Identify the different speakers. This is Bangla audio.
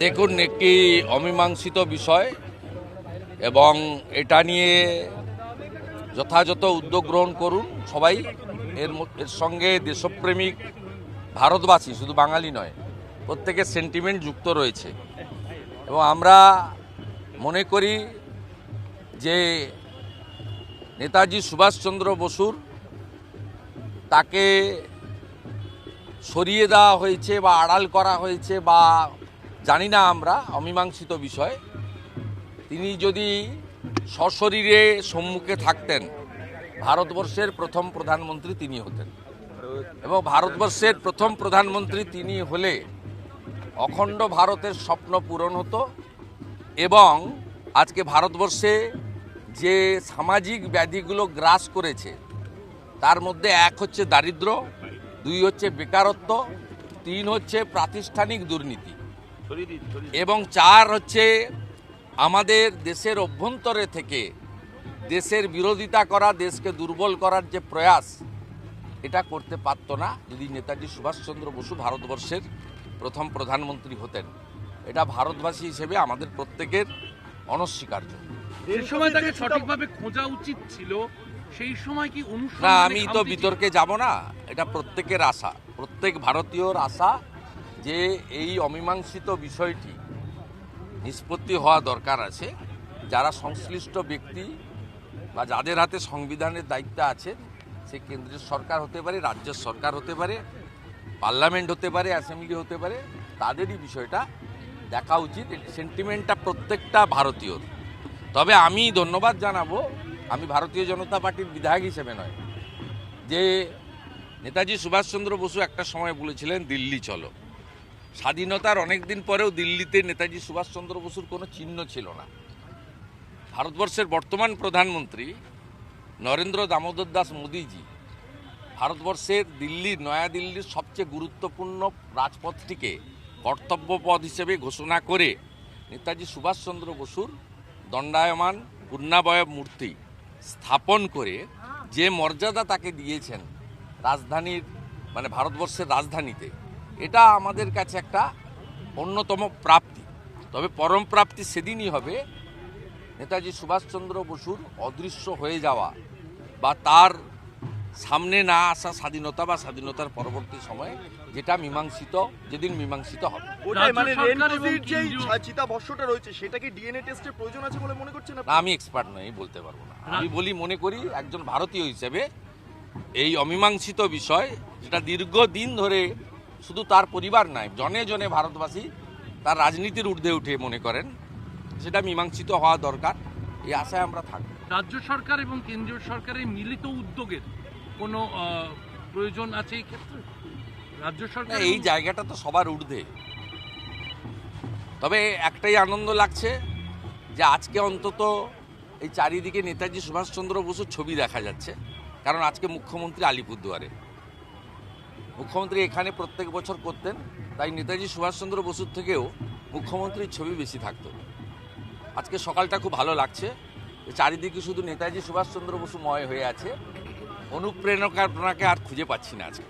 Speaker 1: দেখুন, একটি অমীমাংসিত বিষয় এবং এটা নিয়ে যথাযথ উদ্যোগ গ্রহণ করুন সবাই। এর এর সঙ্গে দেশপ্রেমিক ভারতবাসী, শুধু বাঙালি নয় প্রত্যেকের সেন্টিমেন্ট যুক্ত রয়েছে। এবং আমরা মনে করি যে নেতাজি সুভাষচন্দ্র বসুর তাকে সরিয়ে দেওয়া হয়েছে বা আড়াল করা হয়েছে বা জানি না আমরা, অমীমাংসিত বিষয়। তিনি যদি সশরীরে সম্মুখে থাকতেন, ভারতবর্ষের প্রথম প্রধানমন্ত্রী তিনি হতেন। এবং ভারতবর্ষের প্রথম প্রধানমন্ত্রী তিনি হলে অখণ্ড ভারতের স্বপ্ন পূরণ হতো এবং আজকে ভারতবর্ষে যে সামাজিক ব্যাধিগুলো গ্রাস করেছে, তার মধ্যে এক হচ্ছে দারিদ্র, দুই হচ্ছে বেকারত্ব, তিন হচ্ছে প্রাতিষ্ঠানিক দুর্নীতি। এবং চার হচ্ছে আমাদের দেশের অভ্যন্তরে থেকে দেশের বিরোধিতা করা দেশকে দুর্বল করার যে প্রয়াস এটা করতে পারতো না যদি নেতাজি সুভাষচন্দ্র বসু ভারতবর্ষের প্রথম প্রধানমন্ত্রী হতেন। এটা ভারতবাসী হিসেবে আমাদের প্রত্যেকের অনস্বীকার্য।
Speaker 2: সময় তাকে সঠিকভাবে খোঁজা উচিত ছিল সেই সময় কি
Speaker 1: না আমি তো বিতর্কে যাব না এটা প্রত্যেকের আশা প্রত্যেক ভারতীয়র আশা যে এই অমীমাংসিত বিষয়টি নিষ্পত্তি হওয়া দরকার আছে, যারা সংশ্লিষ্ট ব্যক্তি বা যাদের হাতে সংবিধানের দায়িত্ব আছে, সে কেন্দ্রীয় সরকার হতে পারে রাজ্য সরকার হতে পারে, পার্লামেন্ট হতে পারে, অ্যাসেম্বলি হতে পারে, তাদেরই বিষয়টা দেখা উচিত। সেন্টিমেন্টটা প্রত্যেকটা ভারতীয়র। তবে আমি ধন্যবাদ জানাব, আমি ভারতীয় জনতা পার্টির বিধায়ক হিসেবে নয়, যে নেতাজি সুভাষচন্দ্র বসু একটা সময় বলেছিলেন, দিল্লি চলো। স্বাধীনতার অনেক দিন পরেও দিল্লিতে নেতাজি সুভাষচন্দ্র বসুর কোনো চিহ্ন ছিল না। ভারতবর্ষের বর্তমান প্রধানমন্ত্রী নরেন্দ্র দামোদর দাস মোদীজি ভারতবর্ষের দিল্লির নয়াদিল্লির সবচেয়ে গুরুত্বপূর্ণ রাজপথটিকে কর্তব্য পথ হিসেবে ঘোষণা করে নেতাজি সুভাষচন্দ্র বসুর দণ্ডায়মান পূর্ণাবয়ব মূর্তি স্থাপন করে যে মর্যাদা তাকে দিয়েছেন রাজধানীর মানে ভারতবর্ষের রাজধানীতে এটা আমাদের কাছে একটা অন্যতম প্রাপ্তি। তবে পরম প্রাপ্তি সেদিনই হবে। নেতাজি সুভাষচন্দ্র বসুর অদৃশ্য হয়ে যাওয়া বা তার সামনে না আসা স্বাধীনতা বা স্বাধীনতার পরবর্তী সময়ে যেটা মীমাংসিত যেদিন মীমাংসিত হবে।
Speaker 3: মানে মনে
Speaker 1: আমি এক্সপার্ট নই বলতে পারব না। আমি বলি মনে করি একজন ভারতীয় হিসেবে এই অমীমাংসিত বিষয় যেটা দীর্ঘদিন ধরে শুধু তার পরিবার নয় জনে জনে ভারতবাসী তার রাজনীতির ঊর্ধ্বে উঠে মনে করেন। সেটা মীমাংসিত হওয়া দরকার এই আশায় আমরা থাকব।
Speaker 2: রাজ্য সরকার এবং কেন্দ্রীয় সরকারের মিলিত উদ্যোগের কোনো প্রয়োজন আছে এই ক্ষেত্রে? রাজ্য সরকার
Speaker 1: এই জায়গাটা তো সবার ঊর্ধ্বে। তবে একটাই আনন্দ লাগছে যে আজকে অন্তত এই চারিদিকে নেতাজি সুভাষচন্দ্র বসুর ছবি দেখা যাচ্ছে। কারণ আজকে মুখ্যমন্ত্রী আলিপুরদুয়ারে। মুখ্যমন্ত্রী এখানে প্রত্যেক বছর করতেন, তাই নেতাজি সুভাষচন্দ্র বসুর থেকেও মুখ্যমন্ত্রীর ছবি বেশি থাকত। আজকে সকালটা খুব ভালো লাগছে। চারিদিকে শুধু নেতাজি সুভাষচন্দ্র বসু ময় হয়ে আছে। অনুপ্রেরণাকে আর খুঁজে পাচ্ছি না আজকে।